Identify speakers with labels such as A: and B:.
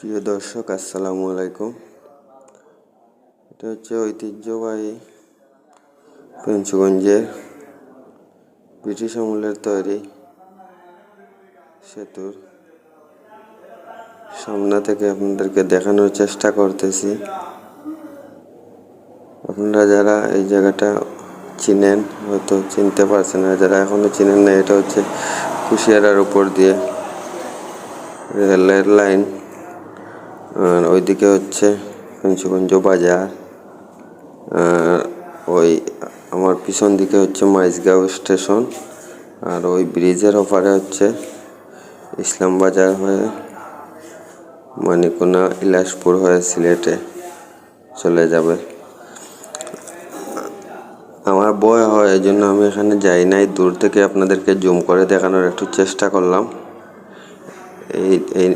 A: প্রিয় দর্শক, আসসালামু আলাইকুম। এটা হচ্ছে ঐতিহ্যবাহী পঞ্চগঞ্জের ব্রিটিশ আমলের তৈরি সেতুর সামনে থেকে আপনাদেরকে দেখানোর চেষ্টা করতেছি। আপনারা যারা এই জায়গাটা চিনেন, হয়তো চিনতে পারছেন না, যারা এখনও চিনেন না, এটা হচ্ছে কুশিয়ারার উপর দিয়ে রেলের লাইন। আর ওইদিকে হচ্ছে পঞ্চগঞ্জ বাজার। আর ওই আমার পিছন দিকে হচ্ছে মাইজগাঁও স্টেশন। আর ওই ব্রিজের ওপারে হচ্ছে ইসলাম বাজার হয়ে মানিকোনা ইলাসপুর হয়ে সিলেটে চলে যাবে। আমার বয় হয়, এই জন্য আমি এখানে যাই নাই। দূর থেকে আপনাদেরকে জুম করে দেখানোর একটু চেষ্টা করলাম। এই এই